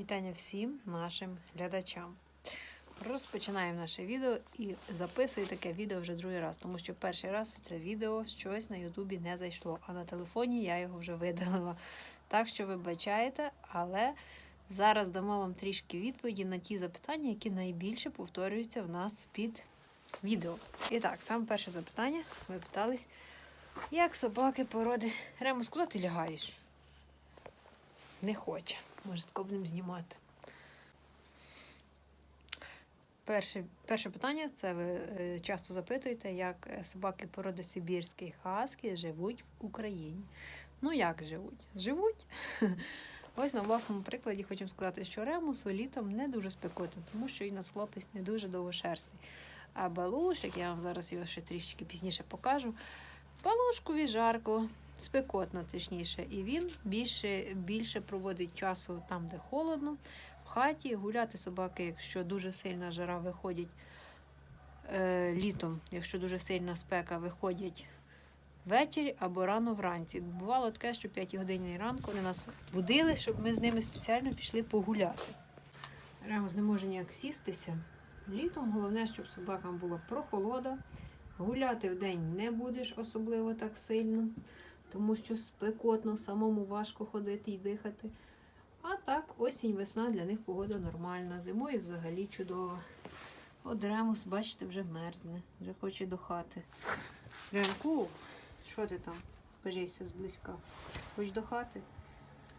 Вітання всім нашим глядачам. Розпочинаємо наше відео і записую таке відео вже другий раз, тому що перший раз це відео щось на Ютубі не зайшло, а на телефоні я його вже видалила. Так що вибачаєте, але зараз дамо вам трішки відповіді на ті запитання, які найбільше повторюються в нас під відео. І так, саме перше запитання. Ви питались, як собаки породи. Ремус, куди ти лягаєш? Не хоче. Може, тако будемо знімати. Перше, перше питання це ви е, часто запитуєте, як е, собаки породи Сибірський хаски живуть в Україні. Ну як живуть? Живуть. Ось на власному прикладі хочемо сказати, що ремус літом не дуже спекотно, тому що і хлопець не дуже довгошерстий. А балушик, я вам зараз його ще трішки пізніше покажу. Балушкові жарко, спекотно, точніше, і він більше, більше проводить часу там, де холодно, в хаті. Гуляти собаки, якщо дуже сильна жара, виходять е, літом, якщо дуже сильна спека, виходять ввечері або рано вранці. Бувало таке, що 5 годині ранку вони нас будили, щоб ми з ними спеціально пішли погуляти. Ремус не може ніяк сістися. Літом головне, щоб собакам була прохолода. Гуляти в день не будеш особливо так сильно, тому що спекотно, самому важко ходити і дихати. А так, осінь, весна для них погода нормальна. Зимою взагалі чудова. От Ремус, бачите, вже мерзне, вже хоче до хати. Ремку, що ти там? Кажися зблизька. Хоч до хати?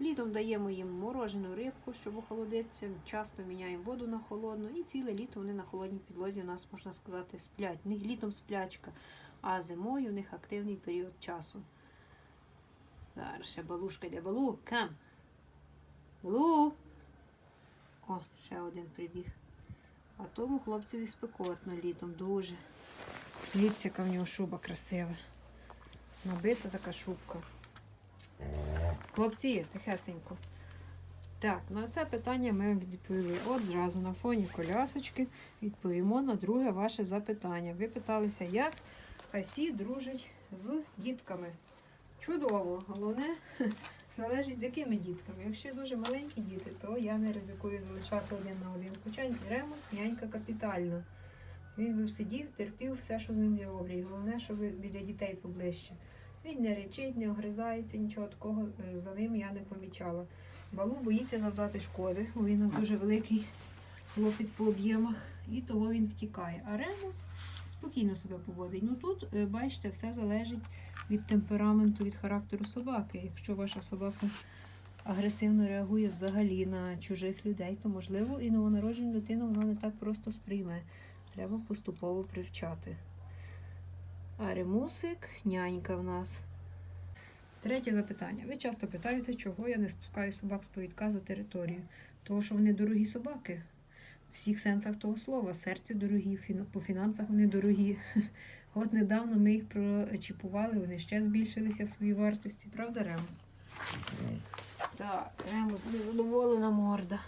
Літом даємо їм морожену рибку, щоб охолодитися. Часто міняємо воду на холодну, і ціле літо вони на холодній підлозі у нас, можна сказати, сплять. В них літом сплячка, а зимою в них активний період часу. Зараз балушка йде. Балу, кам. Балу. О, ще один прибіг. А тому хлопцеві спекотно літом дуже. Дивіться, яка в нього шуба красива. Набита така шубка. Хлопці, тихесенько. Так, на це питання ми відповіли. От зразу на фоні колясочки відповімо на друге ваше запитання. Ви питалися, як Хасі дружить з дітками. Чудово, головне залежить з якими дітками. Якщо дуже маленькі діти, то я не ризикую залишати один на один. Хоча Ремус нянька капітальна. Він би сидів, терпів все, що з ним роблять. Головне, щоб біля дітей поближче. Він не речить, не огризається, нічого такого е, за ним я не помічала. Балу боїться завдати шкоди, бо він у нас дуже великий хлопець по об'ємах, і того він втікає. А Ремус спокійно себе поводить. Ну тут, е, бачите, все залежить від темпераменту, від характеру собаки. Якщо ваша собака агресивно реагує взагалі на чужих людей, то можливо і новонароджену дитину вона не так просто сприйме. Треба поступово привчати. А ремусик, нянька в нас. Третє запитання. Ви часто питаєте, чого я не спускаю собак з повідка за територію. Тому що вони дорогі собаки. В всіх сенсах того слова. Серце дорогі, по фінансах вони дорогі. От недавно ми їх прочіпували, вони ще збільшилися в своїй вартості. Правда, Ремус? Так, Ремус незадоволена морда.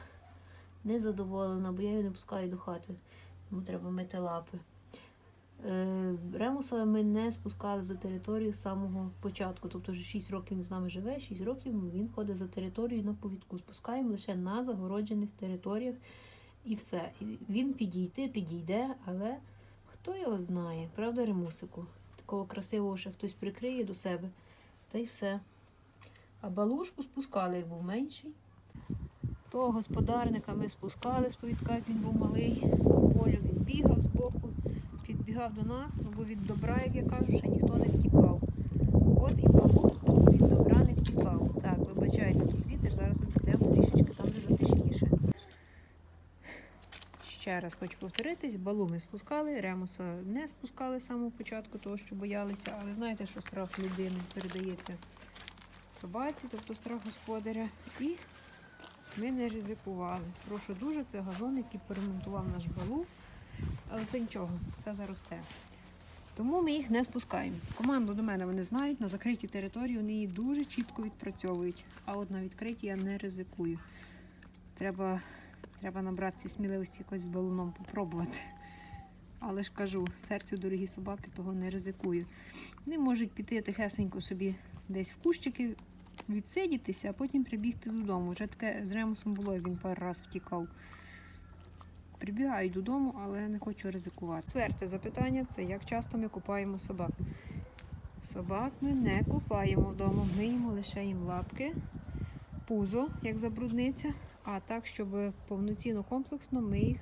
Незадоволена, бо я її не пускаю до хати. Йому треба мити лапи. Е, Ремуса ми не спускали за територію з самого початку. Тобто вже 6 років він з нами живе, 6 років він ходить за територію на повідку. Спускаємо лише на загороджених територіях і все. Він підійти, підійде, але хто його знає, правда, Ремусику? Такого красивого ще хтось прикриє до себе, та й все. А балушку спускали, як був менший. Того господарника ми спускали з повідка, як він був малий. Полю він бігав з боку, підбігав до нас, ну, бо від добра, як я кажу, ще ніхто не втікав. От і балу від добра не втікав. Так, вибачайте, тут вітер, зараз ми підемо трішечки там, де затишніше. Ще раз хочу повторитись, балу ми спускали, ремуса не спускали з самого початку, того що боялися, але знаєте, що страх людини передається собаці, тобто страх господаря. І ми не ризикували. Прошу дуже, це газон, який поремонтував наш балу. Але то нічого, це заросте. Тому ми їх не спускаємо. Команду до мене вони знають, на закритій території вони її дуже чітко відпрацьовують. А от на відкритій я не ризикую. Треба, треба набратися сміливості якось з балуном попробувати. Але ж кажу, серцю дорогі собаки того не ризикую. Вони можуть піти тихесенько собі десь в кущики відсидітися, а потім прибігти додому. Вже таке з ремусом було, він пару раз втікав. Прибігаю додому, але не хочу ризикувати. Четверте запитання це як часто ми купаємо собак. Собак ми не купаємо вдома, миємо лише їм лапки, пузо, як забрудниться, а так, щоб повноцінно комплексно ми їх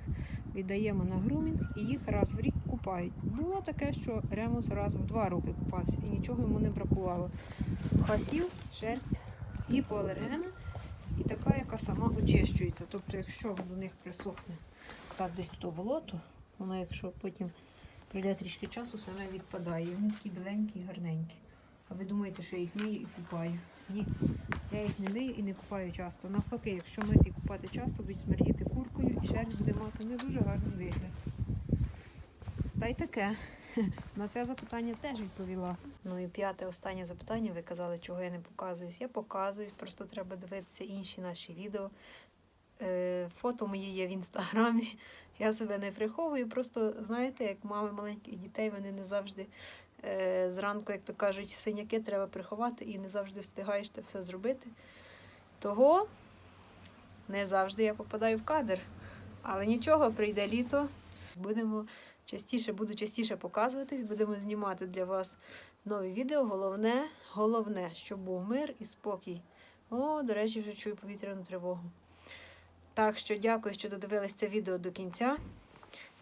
віддаємо на грумінг і їх раз в рік купають. Було таке, що Ремус раз в два роки купався і нічого йому не бракувало. Хасів, шерсть, гіпоалергена і така, яка сама очищується. Тобто, якщо до них присохне так десь тут болото, воно, якщо потім пройде трішки часу, саме відпадає. Вони такі біленькі і гарненькі. А ви думаєте, що я їх мию і купаю? Ні, я їх не мию і не купаю часто. Навпаки, якщо мити і купати часто, будуть смердіти куркою і шерсть буде мати не дуже гарний вигляд. Та й таке. На це запитання теж відповіла. Ну і п'яте останнє запитання. Ви казали, чого я не показуюсь. Я показуюсь, просто треба дивитися інші наші відео. Е, Фото мої є в інстаграмі. Я себе не приховую. Просто знаєте, як мами маленьких дітей, вони не завжди зранку, як то кажуть, синяки треба приховати і не завжди встигаєш те все зробити. Того не завжди я попадаю в кадр. Але нічого, прийде літо. Будемо частіше, буду частіше показуватись, будемо знімати для вас нові відео. Головне, головне, щоб був мир і спокій. О, до речі, вже чую повітряну тривогу. Так що дякую, що додивились це відео до кінця.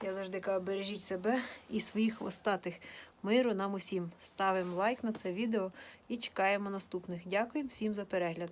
Я завжди кажу, бережіть себе і своїх хвостатих. Миру нам усім. Ставимо лайк на це відео і чекаємо наступних. Дякую всім за перегляд.